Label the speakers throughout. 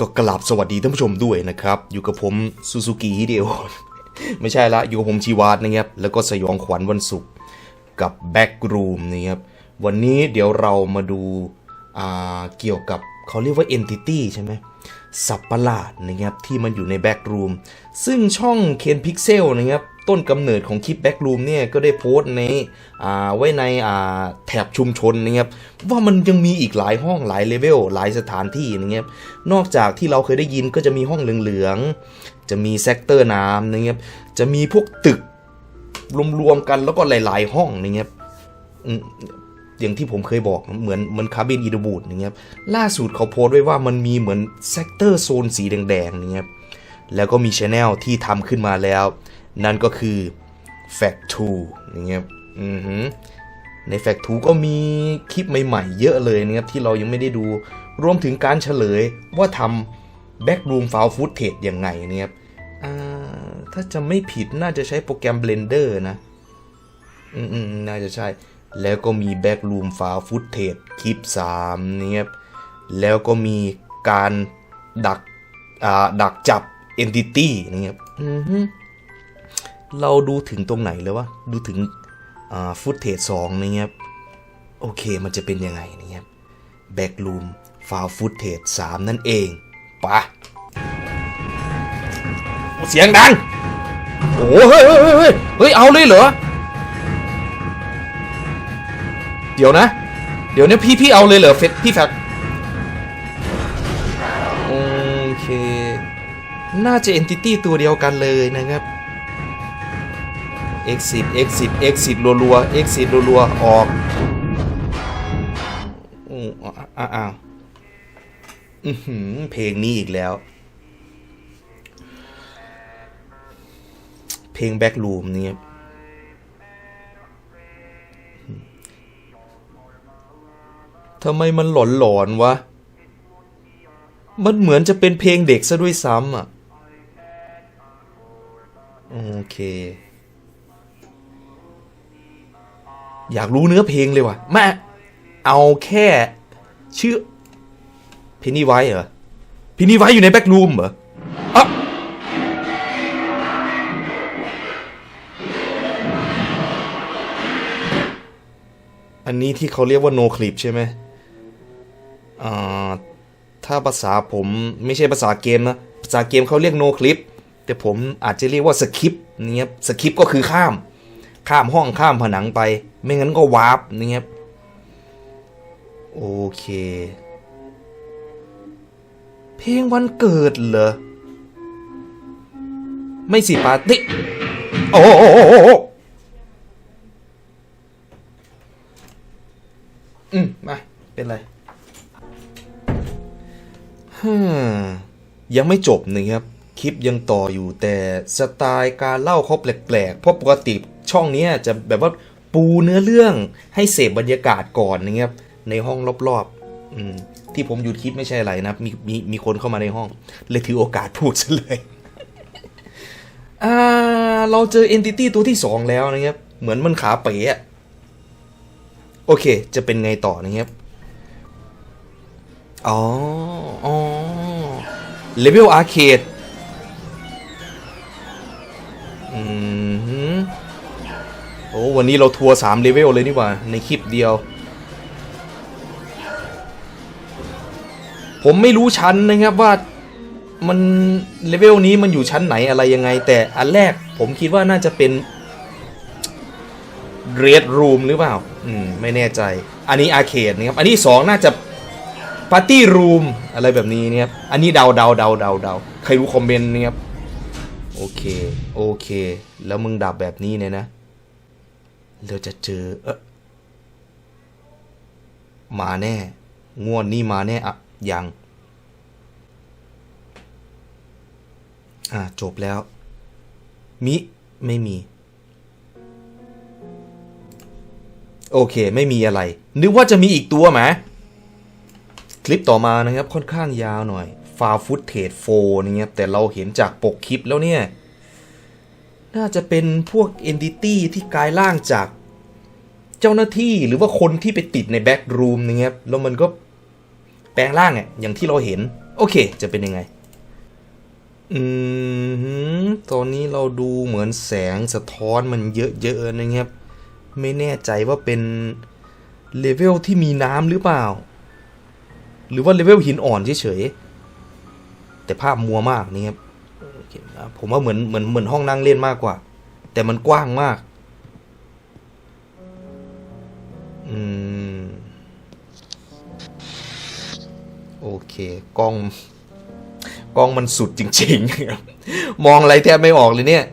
Speaker 1: ก็กราบสวัสดีท่านผู้ชมด้วยนะครับ อยู่กับผมซูซูกิฮิเดโอไม่ใช่ละอยู่กับผมชีวาดนะครับ แล้วก็สยองขวัญวันศุกร์กับ Backroom นะครับ วันนี้เดี๋ยวเรามาดูาเกี่ยวกับเขาเรียกว่า Entity ใช่ไหมสับประหลาดนะครับที่มันอยู่ใน Backroom ซึ่งช่องเคนพิกเซลนะครับ ต้นกำเนิดของคลิป Backroom เนี่ยก็ได้โพสต์ในอ่าไว้ในอ่าแถบชุมชนนะครับว่ามันยังมีอีกหลายห้องหลายเลเวลหลายสถานที่นะครับนอกจากที่เราเคยได้ยินก็จะมีห้องเหลืองๆจะมีเซกเตอร์น้ำนะครับจะมีพวกตึกรวมๆกันแล้วก็หลาย ๆ ห้องนะครับอืมอย่างที่ผมเคยบอกเหมือนเหมือนคาบินอีดบูดนะครับล่าสุดเขาโพสต์ไว้ว่ามันมีเหมือนเซกเตอร์โซนสีแดงๆนะครับแล้วก็มีช anel ที่ทำขึ้นมาแล้ว นั่นก็คือ Fact 2นะครับ อือหือในแฟกทูก็มีคลิปใหม่ๆ เยอะเลยนะครับ ที่เรายังไม่ได้ดู รวมถึงการเฉลยว่าทำ Backroom File Footage ยังไงนะครับอ่าถ้าจะไม่ผิดน่าจะใช้โปรแกรม Blender นะอืมอืมน่าจะใช่ แล้วก็มี Backroom File Footage คลิป 3 นะครับ แล้วก็มีการดักอ่าดักจับ Entity นะครับ อือฮึ เราดูถึงตรงไหนเลยวะดูถึงฟุตเทจสองนะครับโอเคมันจะเป็นยังไงนะครับแบ็กลูมฟาวฟุตเทจสามนั่นเองปะเสียงดัง โอ้เฮ้ยเฮ้ยเฮ้ยเฮ้ยเอาเลยเหรอ เดี๋ยวนะ เดี๋ยวนี้พี่พี่เอาเลยเหรอเฟซพี่แฟกโอเค น่าจะ entity ตัวเดียวกันเลยนะครับ exit exit exit รัวๆ exit รัวๆ ออกอืออ้าวอือหือเพลงนี้อีกแล้ว เพลง Backroom นี่ทำไมมันหลอนหลอนๆวะ มันเหมือนจะเป็นเพลงเด็กซะด้วยซ้ำอะ โอเค อยากรู้เนื้อเพลงเลยว่ะแม่เอาแค่ชื่อเพนนีไว้เหรอเพนนีไว้อยู่ในแบ็กรูมเหรออะอันนี้ที่เขาเรียกว่า no clip ใช่ไหมอ่าถ้าภาษาผมไม่ใช่ภาษาเกมนะ ภาษาเกมเขาเรียก no clip แต่ผมอาจจะเรียกว่าสคริปนี่ครับสคริปก็คือข้าม ข้ามห้องข้ามผนังไป ไม่งั้นก็วาร์ปนี่ครับโอเค เพลงวันเกิดเหรอ ไม่สิปาตี้โอ้โอ้โอ้โอ้โอ้อืมมา เป็นไรฮึยังไม่จบนะครับ คลิปยังต่ออยู่แต่สไตล์การเล่าเขาแปลกๆ เพราะปกติช่องนี้จะแบบว่าปูเนื้อเรื่องให้เสพบรรยากาศก่อนนะครับในห้องรอบๆอที่ผมหยุดคลิปไม่ใช่อะไรนะมีมีมีคนเข้ามาในห้อง เลยถือโอกาสพูดซะเลยเราเจอ Entity ตัวที่สองแล้วนะครับ เหมือนมันขาเป๋อะโอเค จะเป็นไงต่อนะครับ อ๋อ อ๋อเลเวลอาร์เคด วันนี้เราทัวร์สามเลเวลเลยนี่หว่า ในคลิปเดียว ผมไม่รู้ชั้นนะครับว่ามันเลเวลนี้มันอยู่ชั้นไหนอะไรยังไง แต่อันแรกผมคิดว่าน่าจะเป็นเรดรูมหรือเปล่า อืม ไม่แน่ใจ อันนี้อาร์เคดนะครับ อันนี้สองน่าจะปาร์ตี้รูมอะไรแบบนี้นะครับ อันนี้เดาเดาเดาเดาเดาใครรู้คอมเมนต์นะครับ โอเค โอเค แล้วมึงดับแบบนี้เนี่ยนะ เราจะเจอเออมาแน่ งวดนี้มาแน่อะยังอ่าจบแล้ว มิ ไม่มี โอเค ไม่มีอะไร นึกว่าจะมีอีกตัวไหมคลิปต่อมานะครับค่อนข้างยาวหน่อยฟาฟุตเทจโฟนะครับแต่เราเห็นจากปกคลิปแล้วเนี่ย น่าจะเป็นพวก Entity ที่กลายร่างจากเจ้าหน้าที่หรือว่าคนที่ไปติดในแบ็กรูมนะครับแล้วมันก็แปลงร่างอะอย่างที่เราเห็น โอเค จะเป็นยังไง อืมตอนนี้เราดูเหมือนแสงสะท้อนมันเยอะๆนะครับ ไม่แน่ใจว่าเป็นเลเวลที่มีน้ำหรือเปล่า หรือว่าเลเวลหินอ่อนเฉยๆแต่ภาพมัวมากนี่ครับ ผมว่าเหมือนเหมือนเหมือนห้องนั่งเล่นมากกว่า แต่มันกว้างมาก อืม โอเคกล้องกล้องมันสุดจริงๆครับมองอะไรแทบไม่ออกเลยเนี่ย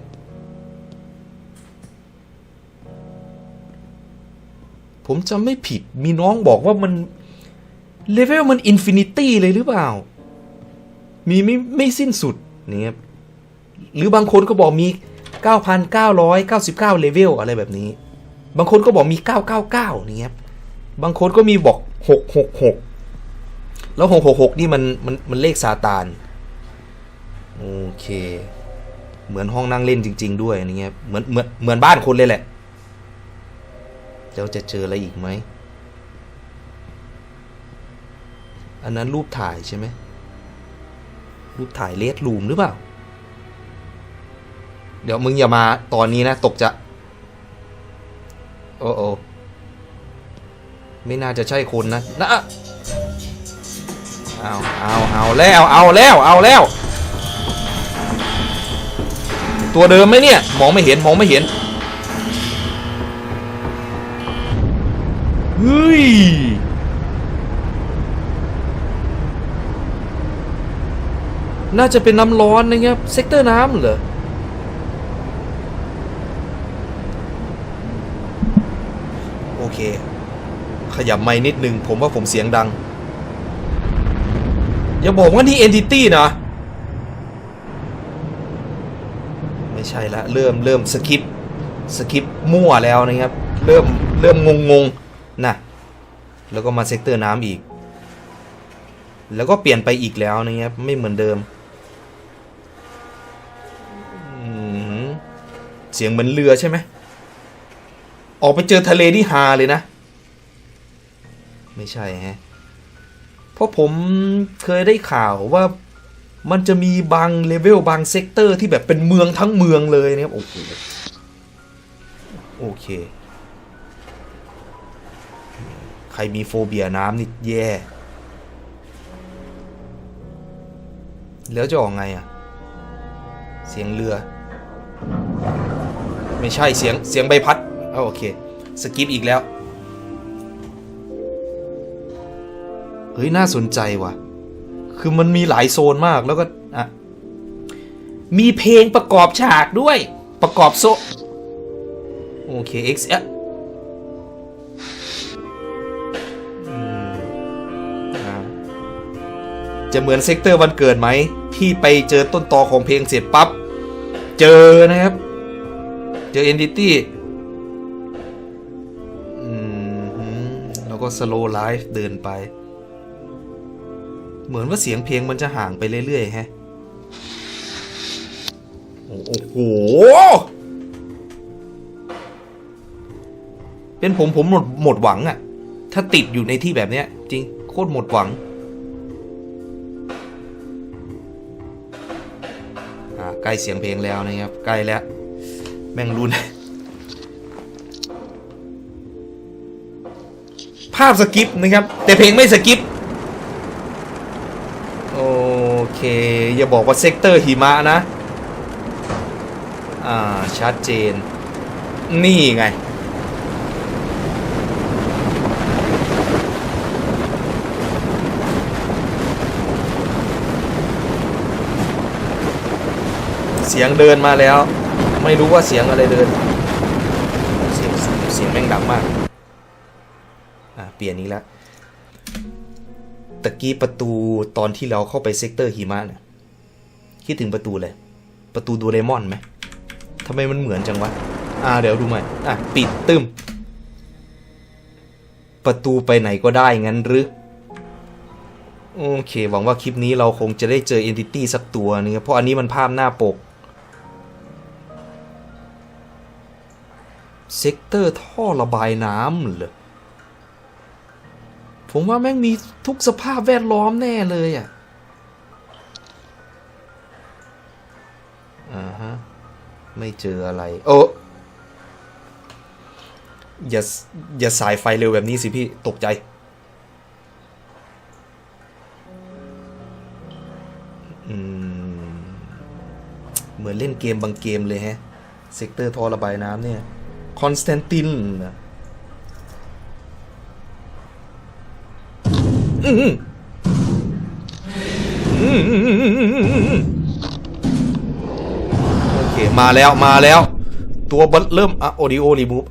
Speaker 1: ผมจำไม่ผิดมีน้องบอกว่ามันเลเวลมันอินฟินิตี้เลยหรือเปล่า มีไม่ไม่สิ้นสุดนี่ครับ หรือบางคนก็บอกมี 9,999 เลเวลอะไรแบบนี้ บางคนก็บอกมี 999นี่ครับบางคนก็มีบอก 666 แล้ว 666 นี่มันมันมันเลขซาตาน โอเค เหมือนห้องนั่งเล่นจริง ๆ ด้วยนี่ครับเหมือนเหมือนเหมือนบ้านคนเลยแหละแล้วจะเจออะไรอีกไหม อันนั้นรูปถ่ายใช่ไหมรูปถ่ายเลสรูมหรือเปล่า เดี๋ยวมึงอย่ามาตอนนี้นะ ตกจะ โอ้โอไม่น่าจะใช่คนนะนะเอาเอาเอาแล้ว เอาแล้ว เอาแล้ว ตัวเดิมไหมเนี่ย มองไม่เห็น มองไม่เห็น เฮ้ย น่าจะเป็นน้ำร้อนนะครับ เซกเตอร์น้ำเหรอ โอเค ขยับไม้นิดนึง ผมว่าผมเสียงดัง อย่าบอกว่านี่ Entity นะ ไม่ใช่ละ เริ่มเริ่มสกิปสกิปมั่วแล้วนะครับ เริ่มเริ่มงงงๆนะแล้วก็มาเซกเตอร์น้ำอีก แล้วก็เปลี่ยนไปอีกแล้วนะครับ ไม่เหมือนเดิม เสียงเหมือนเรือใช่ไหม ออกไปเจอทะเลที่ฮาเลยนะ ไม่ใช่ฮะ เพราะผมเคยได้ข่าวว่ามันจะมีบางเลเวลบางเซกเตอร์ที่แบบเป็นเมืองทั้งเมืองเลยนะครับโอ้โหโอเค ใครมีโฟเบียน้ำนี่แย่ แล้วจะออกไงอะเสียงเรือ ไม่ใช่เสียงเสียงใบพัด อ้าโอเค สกิปอีกแล้ว เฮ้ย น่าสนใจว่ะ คือมันมีหลายโซนมากแล้วก็ อะ มีเพลงประกอบฉากด้วย ประกอบโซ โอเค X อะอืมอ่าจะเหมือนเซกเตอร์วันเกิดไหมที่ไปเจอต้นตอของเพลงเสร็จปั๊บ เจอนะครับ เจอ Entity อื ก็ slow life เดินไป เหมือนว่าเสียงเพลงมันจะห่างไปเรื่อยๆแฮะ โอ้โห เป็นผมผมหมดหมดหวังอะถ้าติดอยู่ในที่แบบเนี้ย จริง โคตรหมดหวังอ่าใกล้เสียงเพลงแล้วนะครับ ใกล้แล้ว แม่งรุนาพสกิปนะครับ แต่เพลงไม่สกิป โอเค อย่าบอกว่าเซกเตอร์หิมะนะ อ่า ชัดเจน นี่ไง เสียงเดินมาแล้ว ไม่รู้ว่าเสียงอะไรเดิน เสียงเสียงแม่งดังมาก ปลี่ยนนี้ล้วตะกี้ประตูตอนที่เราเข้าไปเซกเตอร์หิมะเนี่ยคิดถึงประตูเลย ประตูโดเรมอนไหมทำไมมันเหมือนจังวะ อ่าเดี๋ยวดูใหม่ อะ ปิดตึมประตูไปไหนก็ได้งั้นหรือโอเค หวังว่าคลิปนี้เราคงจะได้เจอ Entity สักตัวนึงเพราะอันนี้มันภาพหน้าปกเซกเตอร์ท่อระบายน้ำเหรอ ผมว่าแม่งมีทุกสภาพแวดล้อมแน่เลยอะอ่าฮะ ไม่เจออะไร โอ้อย่าอย่าสายไฟเร็วแบบนี้สิพี่ ตกใจเหมือนเล่นเกมบางเกมเลยฮะ เซกเตอร์ทอระบายน้ำเนี่ย คอนสแตนตินนะ โอเค มาแล้วมาแล้ว ตัวเบัลเริ่มอะโอดิโอรีมูฟ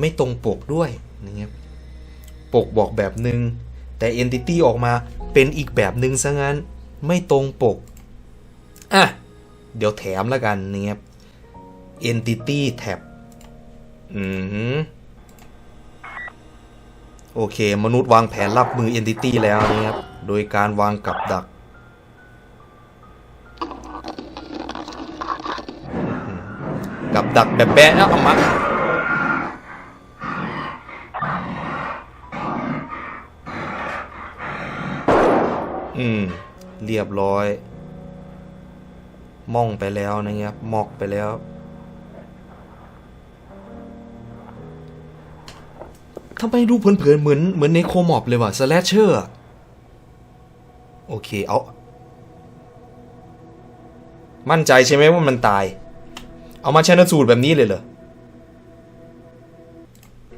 Speaker 1: ไม่ตรงปกด้วยนะครับปกบอกแบบหนึง่งแต่ Entity ออกมาเป็นอีกแบบหนึ่งซะงั้น ไม่ตรงปก อะ เดี๋ยวแถมแล้วกันนะครับ Entity Tab อือหือโอเค มนุษย์วางแผนรับมือ Entity แล้วนะครับ โดยการวางกับดักกับดักแบบแบะนะเอามาอืม เรียบร้อย ม่องไปแล้วนะครับมอกไปแล้ว ทำไมดูเผินๆเหมือนเหมือนในโคมอบเลยว่ะสแลชเชอร์ โอเค เอา มั่นใจใช่ไหมว่ามันตาย เอามาชนสูตรแบบนี้เลยเหรอ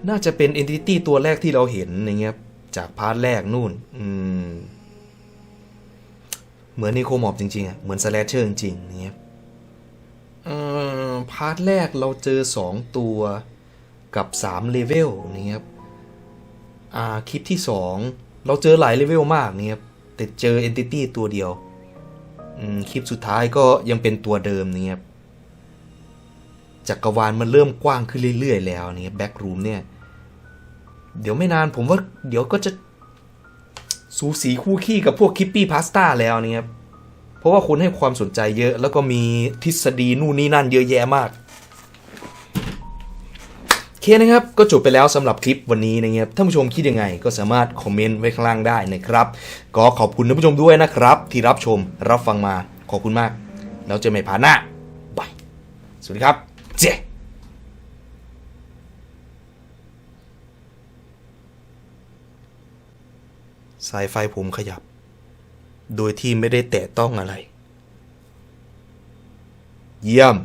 Speaker 1: น่าจะเป็น Entity ตัวแรกที่เราเห็นนะครับจากพาร์ทแรกนู่น อืม เหมือนในโคมอบจริงๆอะเหมือนสแลชเชอร์จริงๆนะครับเอ่พาร์ทแรกเราเจอ 2 ตัวกับ 3 เลเวลนะครับอ่าคลิปที่ 2 เราเจอหลายเลเวลมากนะครับแต่เจอ Entity ตัวเดียวอืมคลิปสุดท้ายก็ยังเป็นตัวเดิมนะครับจักรวาลมันเริ่มกว้างขึ้นเรื่อยๆแล้วนะครับแบ็กรูมเนี่ย เดี๋ยวไม่นานผมว่าเดี๋ยวก็จะ สูสีคู่ขี้กับพวกคิปปี้พาสต้าแล้วนี่ครับเพราะว่าคนให้ความสนใจเยอะ แล้วก็มีทฤษฎีนู่นนี่นั่นเยอะแยะมากเคนะครับ ก็จบไปแล้วสำหรับคลิปวันนี้นะครับท่านผู้ชมคิดยังไงก็สามารถคอมเมนต์ไว้ข้างล่างได้นะครับ ก็ขอบคุณท่านผู้ชมด้วยนะครับ ที่รับชมรับฟังมาขอบคุณมาก แล้วเจอกันใหม่พาร์ทหน้าบายสวัสดีครับ เจ๊ สายไฟผมขยับ โดยที่ไม่ได้แตะต้องอะไร เยี่ยม